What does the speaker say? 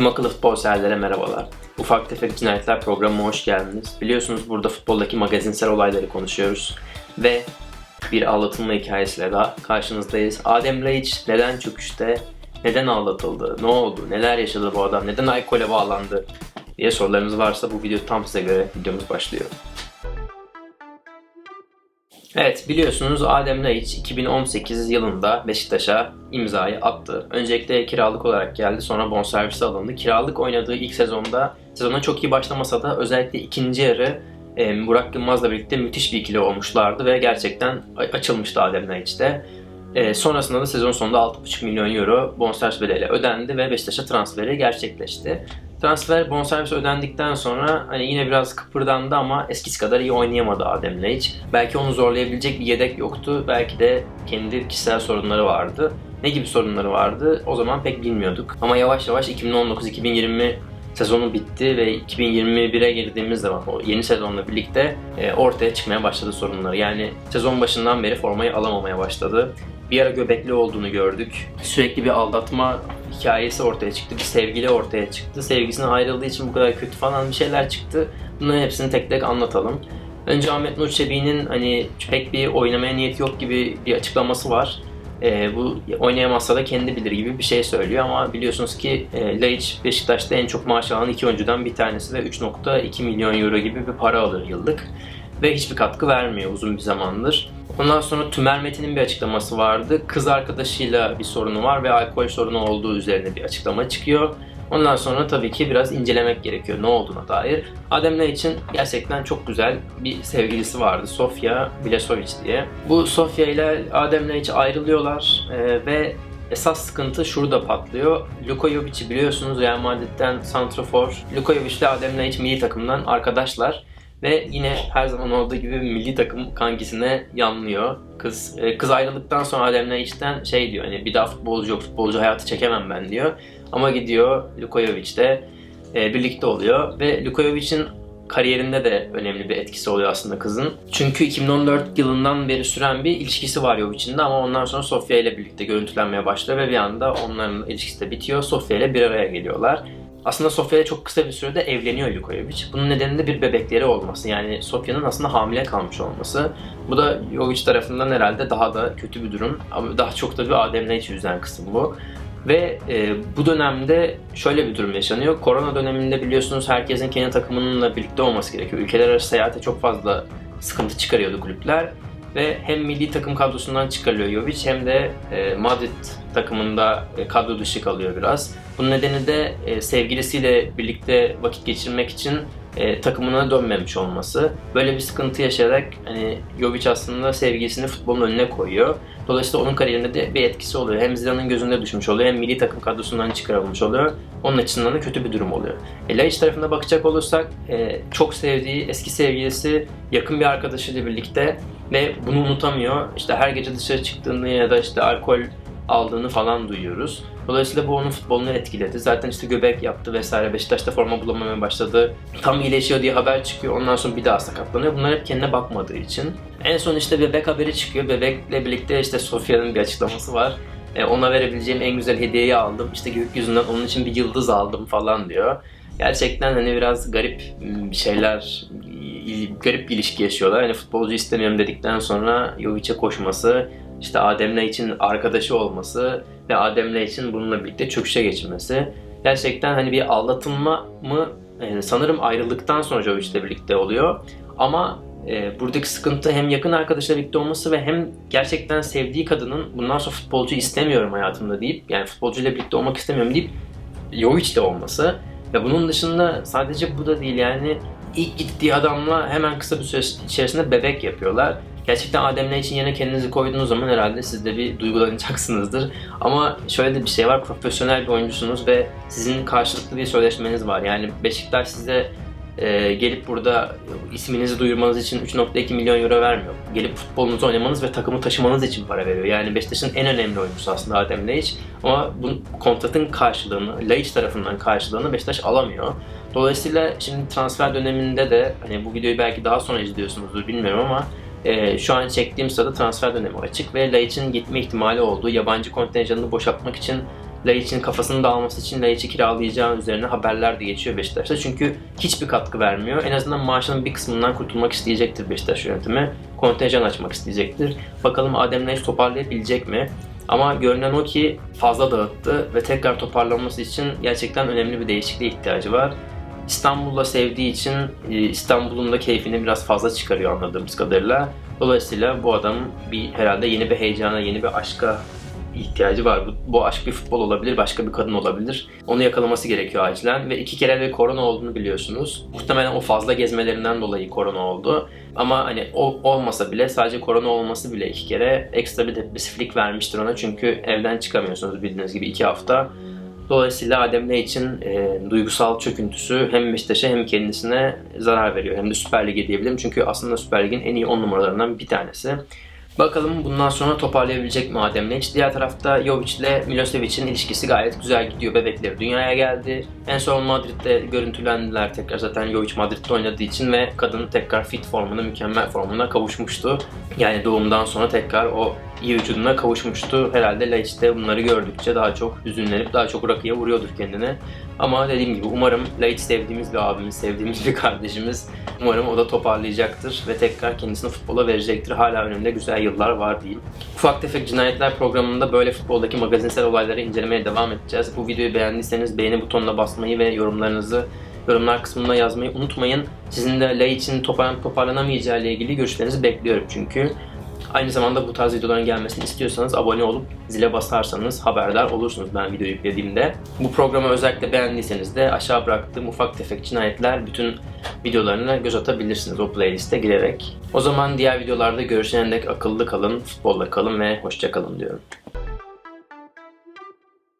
Tüm akıllı futbol severlere merhabalar. Ufak tefek cinayetler programına hoş geldiniz. Biliyorsunuz burada futboldaki magazinsel olayları konuşuyoruz. Ve bir aldatılma hikayesiyle daha karşınızdayız. Adem Laiç neden çöküşte, neden aldatıldı, ne oldu, neler yaşadı bu adam, neden alkole bağlandı diye sorularınız varsa bu video tam size göre videomuz başlıyor. Evet biliyorsunuz Adem Laiç 2018 yılında Beşiktaş'a imzayı attı. Öncelikle kiralık olarak geldi sonra bonservisi alındı. Kiralık oynadığı ilk sezonda sezona çok iyi başlamasa da özellikle ikinci yarı e, Burak Yılmaz'la birlikte müthiş bir ikili olmuşlardı ve gerçekten açılmıştı Adem Laiç'te. E, sonrasında da sezon sonunda 6,5 milyon euro bonservis bedeli ödendi ve Beşiktaş'a transferi gerçekleşti. Transfer bonservis ödendikten sonra hani yine biraz kıpırdandı ama eskisi kadar iyi oynayamadı Adem Laiç. Belki onu zorlayabilecek bir yedek yoktu. Belki de kendi kişisel sorunları vardı. Ne gibi sorunları vardı o zaman pek bilmiyorduk. Ama yavaş yavaş 2019-2020 sezonu bitti ve 2021'e girdiğimiz zaman o yeni sezonla birlikte e, ortaya çıkmaya başladı sorunları. Yani sezon başından beri formayı alamamaya başladı. Bir ara göbekli olduğunu gördük. Sürekli bir aldatma hikayesi ortaya çıktı. Bir sevgili ortaya çıktı. Sevgisine ayrıldığı için bu kadar kötü falan bir şeyler çıktı. Bunların hepsini tek tek anlatalım. Önce Ahmet Nur Çebi'nin hani pek bir oynamaya niyeti yok gibi bir açıklaması var. E, bu oynayamazsa da kendi bilir gibi bir şey söylüyor ama biliyorsunuz ki e, Laiç Beşiktaş'ta en çok maaş alan iki oyuncudan bir tanesi ve 3.2 milyon euro gibi bir para alır yıllık ve hiçbir katkı vermiyor uzun bir zamandır. Ondan sonra Tümer Metin'in bir açıklaması vardı. Kız arkadaşıyla bir sorunu var ve alkol sorunu olduğu üzerine bir açıklama çıkıyor. Ondan sonra tabii ki biraz incelemek gerekiyor ne olduğuna dair. Ademler için gerçekten çok güzel bir sevgilisi vardı. Sofia Bilesovic diye. Bu Sofia ile Ademler hiç ayrılıyorlar e, ve Esas sıkıntı şurada patlıyor. Luka Jovic'i biliyorsunuz Real Madrid'den santrafor. Luka Jovic ile Adem Laiç milli takımdan arkadaşlar. Ve yine her zaman olduğu gibi milli takım kankisine yanlıyor. Kız e, kız ayrıldıktan sonra Adem Laiç'ten şey diyor hani bir daha futbolcu yok, futbolcu hayatı çekemem ben diyor. Ama gidiyor Lukojovic de e, birlikte oluyor ve Lukojovic'in kariyerinde de önemli bir etkisi oluyor aslında kızın. Çünkü 2014 yılından beri süren bir ilişkisi var Jovic'in de ama ondan sonra Sofia ile birlikte görüntülenmeye başlıyor ve bir anda onların ilişkisi de bitiyor. Sofia ile bir araya geliyorlar. Aslında Sofia ile çok kısa bir sürede evleniyor Lukojovic. Bunun nedeni de bir bebekleri olması. Yani Sofia'nın aslında hamile kalmış olması. Bu da Jovic tarafından herhalde daha da kötü bir durum. Ama daha çok da bir Adem Laiç yüzden kısım bu. Ve e, bu dönemde şöyle bir durum yaşanıyor. Korona döneminde biliyorsunuz herkesin kendi takımınınla birlikte olması gerekiyor. Ülkeler arası seyahate çok fazla sıkıntı çıkarıyordu kulüpler. Ve hem milli takım kadrosundan çıkarılıyor Jovic hem de e, Madrid takımında e, kadro dışı kalıyor biraz. Bunun nedeni de e, sevgilisiyle birlikte vakit geçirmek için takımına dönmemiş olması. Böyle bir sıkıntı yaşayarak hani Jovic aslında sevgilisini futbolun önüne koyuyor. Dolayısıyla onun kariyerinde de bir etkisi oluyor. Hem Zidane'ın gözünde düşmüş oluyor hem milli takım kadrosundan çıkarılmış oluyor. Onun açısından da kötü bir durum oluyor. E, Laiç tarafına bakacak olursak çok sevdiği eski sevgilisi yakın bir arkadaşıyla birlikte ve bunu unutamıyor. İşte her gece dışarı çıktığında ya da işte alkol aldığını falan duyuyoruz. Dolayısıyla bu onun futbolunu etkiledi. Zaten işte göbek yaptı vesaire. Beşiktaş'ta forma bulamamaya başladı. Tam iyileşiyor diye haber çıkıyor. Ondan sonra bir daha sakatlanıyor. Bunlar hep kendine bakmadığı için. En son işte bebek haberi çıkıyor. Bebekle birlikte işte Sofia'nın bir açıklaması var. E, ona verebileceğim en güzel hediyeyi aldım. İşte gökyüzünden onun için bir yıldız aldım falan diyor. Gerçekten hani biraz garip şeyler, garip bir ilişki yaşıyorlar. Hani futbolcu istemiyorum dedikten sonra Jovic'e koşması, işte Adem'le için arkadaşı olması ve Adem'le için bununla birlikte çöküşe geçirmesi. Gerçekten hani bir aldatılma mı yani sanırım ayrıldıktan sonra Jovic'le birlikte oluyor. Ama e, buradaki sıkıntı hem yakın arkadaşla birlikte olması ve hem gerçekten sevdiği kadının bundan sonra futbolcu istemiyorum hayatımda deyip yani futbolcuyla birlikte olmak istemiyorum deyip Jovic'le olması. Ve bunun dışında sadece bu da değil yani ilk gittiği adamla hemen kısa bir süre içerisinde bebek yapıyorlar. Gerçekten Adem'le için yerine kendinizi koyduğunuz zaman herhalde siz de bir duygulanacaksınızdır. Ama şöyle de bir şey var, profesyonel bir oyuncusunuz ve sizin karşılıklı bir sözleşmeniz var. Yani Beşiktaş size e, gelip burada isminizi duyurmanız için 3.2 milyon euro vermiyor. Gelip futbolunuzu oynamanız ve takımı taşımanız için para veriyor. Yani Beşiktaş'ın en önemli oyuncusu aslında Adem Laiç. Ama bu kontratın karşılığını, Laiç tarafından karşılığını Beşiktaş alamıyor. Dolayısıyla şimdi transfer döneminde de hani bu videoyu belki daha sonra izliyorsunuzdur bilmiyorum ama e, şu an çektiğim sırada transfer dönemi açık ve Laiç'in gitme ihtimali olduğu yabancı kontenjanını boşaltmak için Laiç'in kafasını dağılması için Laiç'i kiralayacağı üzerine haberler de geçiyor Beşiktaş'ta. Çünkü hiçbir katkı vermiyor. En azından maaşının bir kısmından kurtulmak isteyecektir Beşiktaş yönetimi. Kontenjan açmak isteyecektir. Bakalım Adem Laiç toparlayabilecek mi? Ama görünen o ki fazla dağıttı ve tekrar toparlanması için gerçekten önemli bir değişikliğe ihtiyacı var. İstanbul'da sevdiği için e, İstanbul'un da keyfini biraz fazla çıkarıyor anladığımız kadarıyla. Dolayısıyla bu adam bir herhalde yeni bir heyecana, yeni bir aşka ihtiyacı var. Bu, bu aşk bir futbol olabilir, başka bir kadın olabilir. Onu yakalaması gerekiyor acilen ve iki kere de korona olduğunu biliyorsunuz. Muhtemelen o fazla gezmelerinden dolayı korona oldu. Ama hani o olmasa bile sadece korona olması bile iki kere ekstra bir depresiflik vermiştir ona. Çünkü evden çıkamıyorsunuz bildiğiniz gibi iki hafta. Dolayısıyla Adem ne için e, duygusal çöküntüsü hem Beşiktaş'a hem kendisine zarar veriyor. Hem de Süper Lig'e diyebilirim. Çünkü aslında Süper Lig'in en iyi 10 numaralarından bir tanesi. Bakalım bundan sonra toparlayabilecek mi Adem Laiç? Diğer tarafta Jovic ile Milosevic'in ilişkisi gayet güzel gidiyor. Bebekleri dünyaya geldi. En son Madrid'de görüntülendiler tekrar. Zaten Jovic Madrid'de oynadığı için ve kadın tekrar fit formuna, mükemmel formuna kavuşmuştu. Yani doğumdan sonra tekrar o iyi vücuduna kavuşmuştu. Herhalde Laiç de bunları gördükçe daha çok hüzünlenip daha çok rakıya vuruyordur kendini. Ama dediğim gibi umarım Laiç sevdiğimiz bir abimiz, sevdiğimiz bir kardeşimiz. Umarım o da toparlayacaktır ve tekrar kendisini futbola verecektir. Hala önünde güzel yıllar var diyeyim. Ufak tefek cinayetler programında böyle futboldaki magazinsel olayları incelemeye devam edeceğiz. Bu videoyu beğendiyseniz beğeni butonuna basmayı ve yorumlarınızı yorumlar kısmına yazmayı unutmayın. Sizin de toparlanıp toparlanamayacağı ile ilgili görüşlerinizi bekliyorum çünkü. Aynı zamanda bu tarz videoların gelmesini istiyorsanız abone olup zile basarsanız haberdar olursunuz ben video yüklediğimde. Bu programı özellikle beğendiyseniz de aşağı bıraktığım ufak tefek cinayetler bütün videolarına göz atabilirsiniz o playliste girerek. O zaman diğer videolarda görüşene dek akıllı kalın, futbolla kalın ve hoşça kalın diyorum.